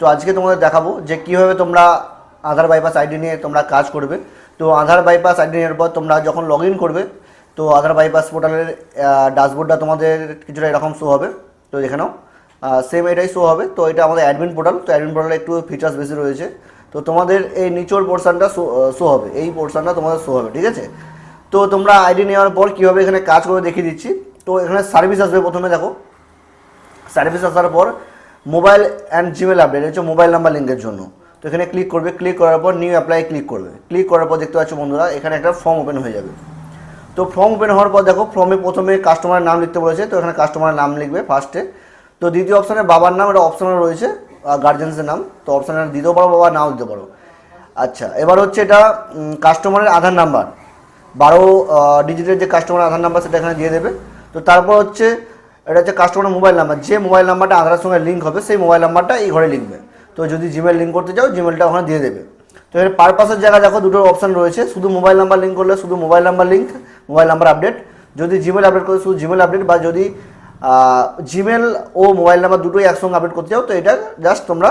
তো আজকে তোমাদের দেখাবো যে কীভাবে তোমরা আধার বাইপাস আইডি নিয়ে তোমরা কাজ করবে। তো আধার বাইপাস আইডি নেওয়ার পর তোমরা যখন লগ করবে, তো আধার বাইপাস পোর্টালের ড্যাশবোর্ডটা তোমাদের কিছুটা এরকম শো হবে। তো দেখে নাও। সেম এটাই শো হবে। তো এটা আমাদের অ্যাডমিন পোর্টাল তো অ্যাডমিন পোর্টালে একটু ফিচার্স বেশি রয়েছে। তো তোমাদের এই নিচোর পোর্শনটা শো হবে। এই পোর্শনটা তোমাদের শো হবে, ঠিক আছে? তো তোমরা আইডি নেওয়ার পর কীভাবে এখানে কাজ করে দেখিয়ে দিচ্ছি। তো এখানে সার্ভিস আসবে প্রথমে, দেখো। সার্ভিস আসার পর মোবাইল অ্যান্ড জিমেল আপডেট হচ্ছে মোবাইল নাম্বার লিঙ্কের জন্য। তো এখানে ক্লিক করবে ক্লিক করার পর নিউ অ্যাপ্লাই ক্লিক করবে। ক্লিক করার পর দেখতে পাচ্ছ বন্ধুরা, এখানে একটা ফর্ম ওপেন হয়ে যাবে। তো ফর্ম ওপেন হওয়ার পর দেখো ফর্মে প্রথমে কাস্টমারের নাম লিখতে বলেছে, তো এখানে কাস্টমারের নাম লিখবে ফার্স্টে তো দ্বিতীয় অপশানে বাবার নাম, এটা অপশানে রয়েছে গার্জেন্সের নাম। তো অপশানে দিতেও পারো, বাবা নাও দিতে পারো। আচ্ছা এবার হচ্ছে এটা কাস্টমারের আধার নাম্বার। বারো ডিজিটের যে কাস্টমার আধার নাম্বার, সেটা এখানে দিয়ে দেবে। তো তারপর হচ্ছে এটা হচ্ছে কাস্টমার মোবাইল নাম্বার যে মোবাইল নাম্বারটা আধারের সঙ্গে লিঙ্ক হবে, সেই মোবাইল নাম্বারটা এই ঘরে লিখবে। তো যদি জিমেল লিঙ্ক করতে চাও জিমেলটা ওখানে দিয়ে দেবে। তো এর পারপাসের জায়গা দেখো দুটো অপশান রয়েছে। শুধু মোবাইল নাম্বার লিঙ্ক করলে শুধু mobile number link mobile number update যদি জিমেল আপডেট করে শুধু জিমেল আপডেট বা যদি জিমেল ও মোবাইল নাম্বার দুটোই একসঙ্গে আপডেট করতে চাও, তো এটা জাস্ট তোমরা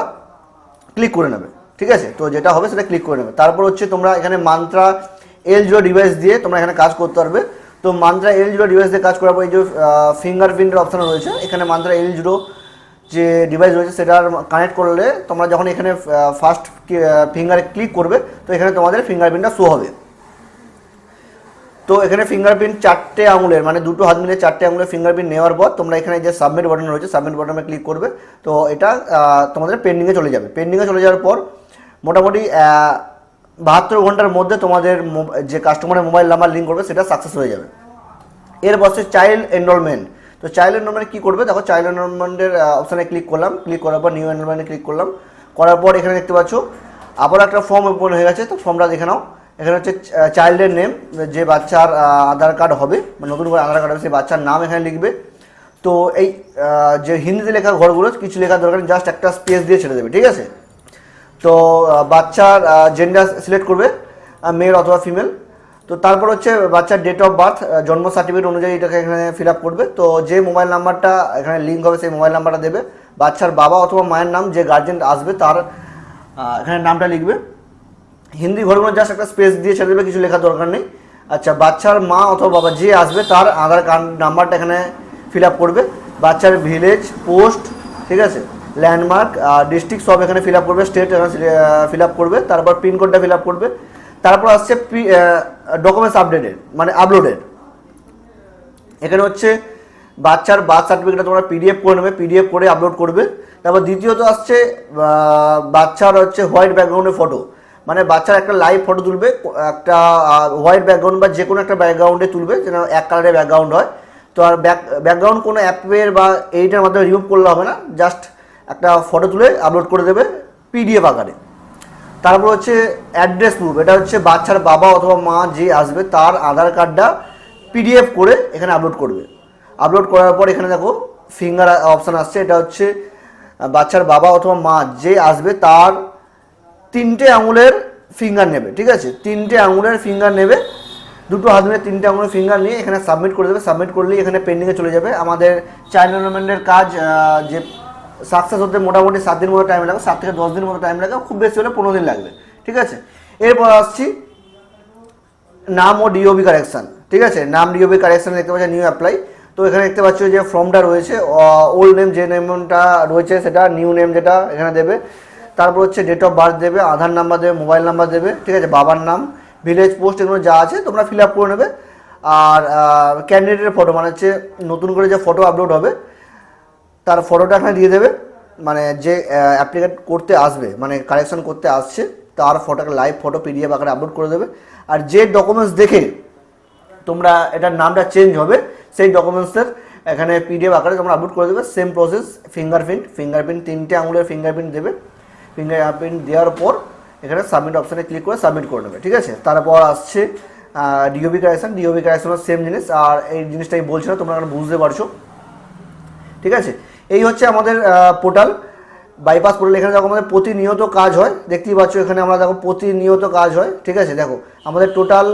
ক্লিক করে নেবে। ঠিক আছে? তো যেটা হবে সেটা ক্লিক করে নেবে। তারপর হচ্ছে তোমরা এখানে মান্ত্রা এল জিরো ডিভাইস দিয়ে তোমরা এখানে কাজ করতে পারবে। তো মান্দ্রা এল জিরো ডিভাইস দিয়ে কাজ করার পর এই যে ফিঙ্গারপ্রিন্টের অপশান রয়েছে, এখানে মান্দ্রা এল জিরো যে ডিভাইস রয়েছে সেটার কানেক্ট করলে তোমরা যখন এখানে ফার্স্ট ফিঙ্গারে ক্লিক করবে, তো এখানে তোমাদের ফিঙ্গারপ্রিন্টটা শো হবে। তো এখানে ফিঙ্গারপ্রিন্ট চারটে আঙুলের মানে দুটো হাত মিলে চারটে আঙুলের ফিঙ্গারপ্রিন্ট নেওয়ার পর তোমরা এখানে যে সাবমিট বাটন রয়েছে সাবমিট বাটনে ক্লিক করবে, তো এটা তোমাদের পেন্ডিংয়ে চলে যাবে। পেন্ডিংয়ে চলে যাওয়ার পর মোটামুটি বাহাত্তর ঘণ্টার মধ্যে তোমাদের যে কাস্টমারের মোবাইল নাম্বার লিঙ্ক করবে, সেটা সাকসেস হয়ে যাবে। এরপর হচ্ছে চাইল্ড এনরোলমেন্ট তো চাইল্ড এনরোলমেন্ট কী করবে? দেখো চাইল্ড এনরোলমেন্টের অপশানে ক্লিক করলাম। ক্লিক করার পর নিউ এনরোলমেন্টে ক্লিক করলাম। করার পর এখানে দেখতে পাচ্ছ, আবার একটা ফর্ম ওপেন হয়ে গেছে। তো ফর্মটা দেখে নাও। এখানে হচ্ছে চাইল্ডের নেম যে বাচ্চার আধার কার্ড হবে মানে নতুন করে আধার কার্ড হবে, সেই বাচ্চার নাম এখানে লিখবে। তো এই যে হিন্দিতে লেখা ঘরগুলো, কিছু লেখার দরকার জাস্ট একটা স্পেস দিয়ে ছেড়ে দেবে, ঠিক আছে? তো বাচ্চার জেন্ডার সিলেক্ট করবে মেল অথবা ফিমেল তো তারপর হচ্ছে বাচ্চার ডেট অফ বার্থ জন্ম সার্টিফিকেট অনুযায়ী এটাকে এখানে ফিল আপ করবে। তো যে মোবাইল নাম্বারটা এখানে লিঙ্ক হবে, সেই মোবাইল নাম্বারটা দেবে। বাচ্চার বাবা অথবা মায়ের নাম যে গার্জেন আসবে, তার এখানে নামটা লিখবে। হিন্দি ঘরগুলো জাস্ট একটা স্পেস দিয়ে ছেড়ে দেবে, কিছু লেখার দরকার নেই। আচ্ছা বাচ্চার মা অথবা বাবা যে আসবে, তার আধার কার্ড নাম্বারটা এখানে ফিল আপ করবে। বাচ্চার ভিলেজ পোস্ট ঠিক আছে? ল্যান্ডমার্ক ডিস্ট্রিক্ট সব এখানে ফিল আপ করবে স্টেট এখানে ফিল আপ করবে, তারপর পিনকোডটা ফিল আপ করবে, তারপর আসছে ডকুমেন্টস আপডেটেড মানে আপলোডেড এখানে হচ্ছে বাচ্চার বার্থ সার্টিফিকেটটা তোমরা পিডিএফ করে নেবে পিডিএফ করে আপলোড করবে। তারপর দ্বিতীয়ত আসছে বাচ্চার হচ্ছে হোয়াইট ব্যাকগ্রাউন্ডের ফটো মানে বাচ্চার একটা লাইভ ফটো তুলবে, একটা হোয়াইট ব্যাকগ্রাউন্ড বা যে কোনো একটা ব্যাকগ্রাউন্ডে তুলবে, যেন এক কালারের ব্যাকগ্রাউন্ড হয়। তো আর ব্যাক ব্যাকগ্রাউন্ড কোনো অ্যাপের বা এইটার মাধ্যমে রিমুভ করলে হবে না জাস্ট একটা ফটো তুলে আপলোড করে দেবে পিডিএফ আকারে। তারপর হচ্ছে অ্যাড্রেস প্রুফ এটা হচ্ছে বাচ্চার বাবা অথবা মা যে আসবে তার আধার কার্ডটা পিডিএফ করে এখানে আপলোড করবে। আপলোড করার পর এখানে দেখো ফিঙ্গার অপশান আসছে, এটা হচ্ছে বাচ্চার বাবা অথবা মা যে আসবে তার তিনটে আঙুলের ফিঙ্গার নেবে, ঠিক আছে? তিনটে আঙুলের ফিঙ্গার নেবে, দুটো হাত মিলে তিনটে আঙুলের ফিঙ্গার নিয়ে এখানে সাবমিট করে দেবে সাবমিট করলেই এখানে পেন্ডিংয়ে চলে যাবে। আমাদের চাইল্ড ডেভেলপমেন্টের কাজ যে সাকসেস হতে মোটামুটি সাত দিন মতো টাইম লাগে, সাত থেকে দশ দিন মতো টাইম লাগে, খুব বেশি হলে পনেরো দিন লাগবে, ঠিক আছে? এরপর আসছি, নাম ও ডিওবি কারেকশন ঠিক আছে? নাম ডিওবি কারেকশন দেখতে পাচ্ছি নিউ অ্যাপ্লাই তো এখানে দেখতে পাচ্ছ যে ফর্মটা রয়েছে ওল্ড নেম যে নেমটা রয়েছে, সেটা নিউ নেম যেটা এখানে দেবে। তারপর হচ্ছে ডেট অফ বার্থ দেবে, আধার নাম্বার দেবে মোবাইল নাম্বার দেবে, ঠিক আছে? বাবার নাম ভিলেজ পোস্ট এগুলো যা আছে, তোমরা ফিল আপ করে নেবে। আর ক্যান্ডিডেটের ফটো মানে হচ্ছে নতুন করে যে ফটো আপলোড হবে তার ফটোটা এখানে দিয়ে দেবে। মানে যে অ্যাপ্লিকেট করতে আসবে মানে কারেকশন করতে আসছে, তার ফটোকে লাইভ ফটো পিডিএফ আকারে আপলোড করে দেবে। আর যে ডকুমেন্টস দেখে তোমরা এটার নামটা চেঞ্জ হবে, সেই ডকুমেন্টসের এখানে পিডিএফ আকারে তোমরা আপলোড করে দেবে। সেম প্রসেস ফিঙ্গারপ্রিন্ট ফিঙ্গারপ্রিন্ট তিনটে আঙুলের ফিঙ্গারপ্রিন্ট দেবে। ফিঙ্গারপ্রিন্ট দেওয়ার পর এখানে সাবমিট অপশানে ক্লিক করে সাবমিট করে নেবে, ঠিক আছে? তারপর আসছে ডিওবি কারেকশন ডিওবি কারেকশনের সেম জিনিস। আর এই জিনিসটা আমি বলছি না, তোমরা বুঝতে পারছ। ঠিক আছে? এই হচ্ছে আমাদের পোর্টাল বাইপাস পোর্টাল এখানে দেখো আমাদের প্রতিনিয়ত কাজ হয়। দেখতেই পাচ্ছ এখানে আমরা দেখো প্রতিনিয়ত কাজ হয়। ঠিক আছে, দেখো আমাদের টোটাল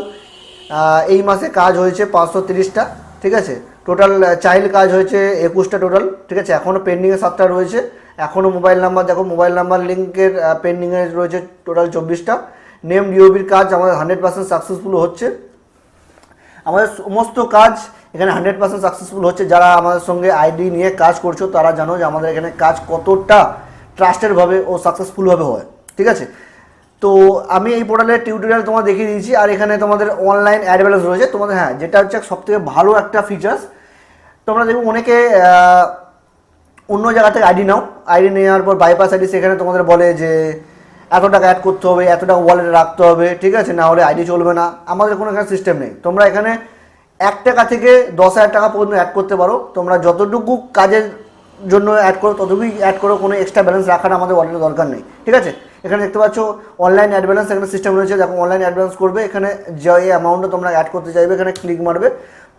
এই মাসে কাজ হয়েছে পাঁচশো তিরিশটা। ঠিক আছে টোটাল চাইল্ড কাজ হয়েছে একুশটা টোটাল ঠিক আছে এখনও পেন্ডিংয়ে সাতটা রয়েছে। এখনও মোবাইল নাম্বার দেখো মোবাইল নাম্বার লিঙ্কের পেন্ডিংয়ে রয়েছে টোটাল চব্বিশটা। নেম ডিওবির কাজ আমাদের হান্ড্রেড পার্সেন্ট সাকসেসফুল হচ্ছে। আমাদের সমস্ত কাজ এখানে হান্ড্রেড পার্সেন্ট সাকসেসফুল হচ্ছে। যারা আমাদের সঙ্গে আইডি নিয়ে কাজ করছ, তারা জানো যে আমাদের এখানে কাজ কতটা ট্রাস্টেডভাবে ও সাকসেসফুলভাবে হয়। ঠিক আছে? তো আমি এই পোর্টালের টিউটোরিয়াল তোমার দেখিয়ে দিয়েছি, আর এখানে তোমাদের অনলাইন অ্যাড ব্যালেন্স রয়েছে। তোমাদের হ্যাঁ যেটা হচ্ছে সবথেকে ভালো একটা ফিচার্স তোমরা দেখবে অনেকে অন্য জায়গা থেকে আইডি নাও। আইডি নেওয়ার পর বাইপাস আইডি সেখানে তোমাদের বলে যে এত টাকা অ্যাড করতে হবে, এত টাকা ওয়ালেটে রাখতে হবে, ঠিক আছে? না হলে আইডি চলবে না। আমাদের কোনো এখানে সিস্টেম নেই। তোমরা এখানে এক টাকা থেকে দশ হাজার টাকা পর্যন্ত অ্যাড করতে পারো। তোমরা যতটুকু কাজের জন্য অ্যাড করো, ততটুকুই অ্যাড করো। কোনো এক্সট্রা ব্যালেন্স রাখার আমাদের ওয়ালেটে দরকার নেই। ঠিক আছে? এখানে দেখতে পাচ্ছ অনলাইন অ্যাড ব্যালেন্স এখানে সিস্টেম রয়েছে। যখন অনলাইন অ্যাড ব্যালেন্স করবে। এখানে যে অ্যামাউন্টটা তোমরা অ্যাড করতে চাইবে, এখানে ক্লিক মারবে।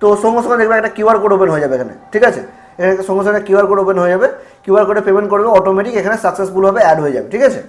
তো সঙ্গে সঙ্গে দেখবে একটা কিউআর কোড ওপেন হয়ে যাবে এখানে। ঠিক আছে? এখানে সঙ্গে সঙ্গে কিউআর কোড ওপেন হয়ে যাবে। কিউআর কোডে পেমেন্ট করবে অটোমেটিক এখানে সাকসেসফুল হবে অ্যাড হয়ে যাবে। ঠিক আছে?